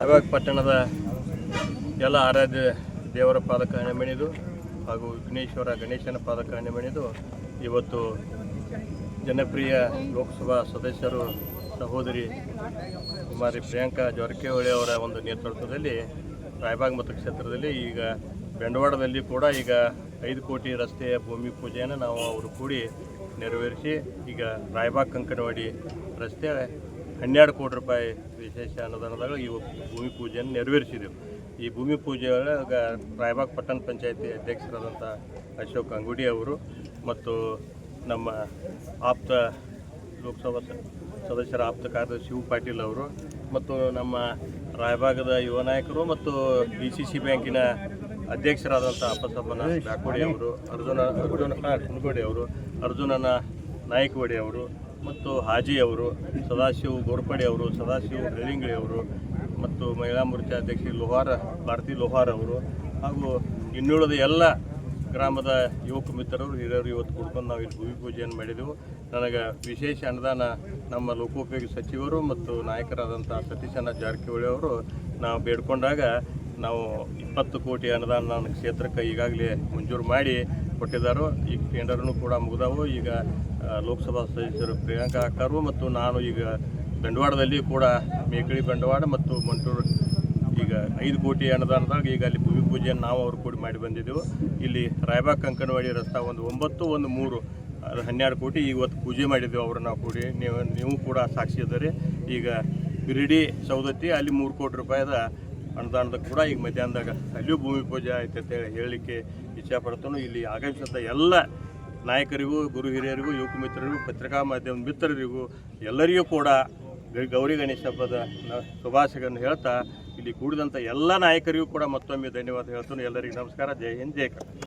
ರಾಯಬಾಗ್ ಪಟ್ಟಣದ ಎಲ್ಲ ಆರಾಧ್ಯ ದೇವರ ಪಾದಕ ಹಣೆಮಣಿದು ಹಾಗೂ ವಿಘ್ನೇಶ್ವರ ಗಣೇಶನ ಪಾದಕ ಹಣೆಮಣಿದು ಇವತ್ತು ಜನಪ್ರಿಯ ಲೋಕಸಭಾ ಸದಸ್ಯರು ಸಹೋದರಿ ಕುಮಾರಿ ಪ್ರಿಯಾಂಕಾ ಜಾರಕಿಹೊಳಿ ಅವರ ಒಂದು ನೇತೃತ್ವದಲ್ಲಿ ರಾಯಬಾಗ್ ಮತಕ್ಷೇತ್ರದಲ್ಲಿ ಈಗ ಬೆಂಡವಾಡದಲ್ಲಿ ಕೂಡ ಈಗ ಐದು ಕೋಟಿ ರಸ್ತೆಯ ಭೂಮಿ ಪೂಜೆಯನ್ನು ನಾವು ಅವರು ಕೂಡಿ ನೆರವೇರಿಸಿ ಈಗ ರಾಯಬಾಗ್ ಕಂಕನವಾಡಿ ರಸ್ತೆ ಹನ್ನೆರಡು ಕೋಟಿ ರೂಪಾಯಿ ವಿಶೇಷ ಅನುದಾನದಾಗ ಈ ಭೂಮಿ ಪೂಜೆಯನ್ನು ನೆರವೇರಿಸಿದೆವು. ಈ ಭೂಮಿ ಪೂಜೆ ಒಳಗೆ ರಾಯಬಾಗ್ ಪಟ್ಟಣ ಪಂಚಾಯತಿ ಅಧ್ಯಕ್ಷರಾದಂಥ ಅಶೋಕ್ ಅಂಗುಡಿ ಅವರು ಮತ್ತು ನಮ್ಮ ಆಪ್ತ ಲೋಕಸಭಾ ಸದಸ್ಯರ ಆಪ್ತ ಕಾರ್ಯದರ್ಶಿ ಶಿವ ಪಾಟೀಲ್ ಅವರು ಮತ್ತು ನಮ್ಮ ರಾಯಭಾಗದ ಯುವ ನಾಯಕರು ಮತ್ತು ಡಿ ಸಿ ಸಿ ಬ್ಯಾಂಕಿನ ಅಧ್ಯಕ್ಷರಾದಂಥ ಅಪ್ಪಸಪ್ಪನ ಬ್ಯಾಕೋಡಿ ಅವರು, ಅರ್ಜುನ ಅರ್ಜುನ ಅವರು, ಅರ್ಜುನನ ನಾಯಕವಾಡಿ ಅವರು ಮತ್ತು ಹಾಜಿ ಅವರು, ಸದಾಶಿವ ಗೋರ್ಪಡೆ ಅವರು, ಸದಾಶಿವ ಬೆಳ್ಳಿಂಗಳಿ ಅವರು ಮತ್ತು ಮಹಿಳಾ ಮೋರ್ಚಾ ಅಧ್ಯಕ್ಷೆ ಲೋಹಾರ, ಭಾರತಿ ಲೋಹಾರ್ ಅವರು ಹಾಗೂ ಇನ್ನುಳಿದ ಎಲ್ಲ ಗ್ರಾಮದ ಯುವಕ ಮಿತ್ರರು, ಹಿರಿಯರು ಇವತ್ತು ಕೂಡ್ಕೊಂಡು ನಾವು ಇಲ್ಲಿ ಭೂಮಿ ಪೂಜೆಯನ್ನು ಮಾಡಿದೆವು. ನನಗೆ ವಿಶೇಷ ಅನುದಾನ ನಮ್ಮ ಲೋಕೋಪಯೋಗಿ ಸಚಿವರು ಮತ್ತು ನಾಯಕರಾದಂಥ ಸತೀಶನ ಜಾರಕಿಹೊಳಿ ಅವರು ನಾವು ಬೇಡ್ಕೊಂಡಾಗ ನಾವು ಇಪ್ಪತ್ತು ಕೋಟಿ ಅನುದಾನ ನನ್ನ ಕ್ಷೇತ್ರಕ್ಕೆ ಈಗಾಗಲೇ ಮಂಜೂರು ಮಾಡಿ ಕೊಟ್ಟಿದ್ದಾರೋ, ಈಗ ಟೆಂಡರ್ನು ಕೂಡ ಮುಗಿದಾವು. ಈಗ ಲೋಕಸಭಾ ಸದಸ್ಯರು ಪ್ರಿಯಾಂಕಾ ಅಕ್ಕರು ಮತ್ತು ನಾನು ಈಗ ಬಂಡವಾಳದಲ್ಲಿ ಕೂಡ ಮೇಕಳಿ ಬಂಡವಾಳ ಮತ್ತು ಮಂಟೂರು, ಈಗ ಐದು ಕೋಟಿ ಅನುದಾನದಾಗ ಈಗ ಅಲ್ಲಿ ಭೂಮಿ ಪೂಜೆಯನ್ನು ನಾವು ಅವರು ಕೂಡಿ ಮಾಡಿ ಬಂದಿದ್ದೆವು. ಇಲ್ಲಿ ರಾಯಬಾಗ್ ಕಂಕನವಾಡಿ ರಸ್ತಾ ಒಂದು ಒಂಬತ್ತು, ಒಂದು ಮೂರು, ಅದು ಹನ್ನೆರಡು ಕೋಟಿ ಇವತ್ತು ಪೂಜೆ ಮಾಡಿದ್ದೆವು ಅವರು ನಾವು ಕೂಡಿ. ನೀವು ನೀವು ಕೂಡ ಸಾಕ್ಷಿ ಇದ್ದಾರೆ ಈಗ ಬಿರಿಡಿ ಸೌದತ್ತಿ ಅಲ್ಲಿ ಮೂರು ಕೋಟಿ ರೂಪಾಯಿದ ಅನುದಾನದ ಕೂಡ ಈಗ ಮಧ್ಯಾಹ್ನದಾಗ ಅಲ್ಲಿಯೂ ಭೂಮಿ ಪೂಜೆ ಆಯ್ತು ಅಂತೇಳಿ ಹೇಳಲಿಕ್ಕೆ ಇಚ್ಛಾಪಡ್ತಾನು ಇಲ್ಲಿ ಆಗಮಿಸಿದಂಥ ಎಲ್ಲ ನಾಯಕರಿಗೂ, ಗುರು ಹಿರಿಯರಿಗೂ, ಯುವಕ ಮಿತ್ರರಿಗೂ, ಪತ್ರಿಕಾ ಮಾಧ್ಯಮ ಮಿತ್ರರಿಗೂ ಎಲ್ಲರಿಗೂ ಕೂಡ ಗೌರಿ ಗಣೇಶ ಹಬ್ಬದ ಶುಭಾಶಯಗಳನ್ನು ಹೇಳ್ತಾ ಇಲ್ಲಿ ಕೂಡಿದಂಥ ಎಲ್ಲ ನಾಯಕರಿಗೂ ಕೂಡ ಮತ್ತೊಮ್ಮೆ ಧನ್ಯವಾದ ಹೇಳ್ತಾನೆ. ಎಲ್ಲರಿಗೂ ನಮಸ್ಕಾರ. ಜೈ ಹಿಂದ್, ಜೈ ಕರ್ನಾಟಕ.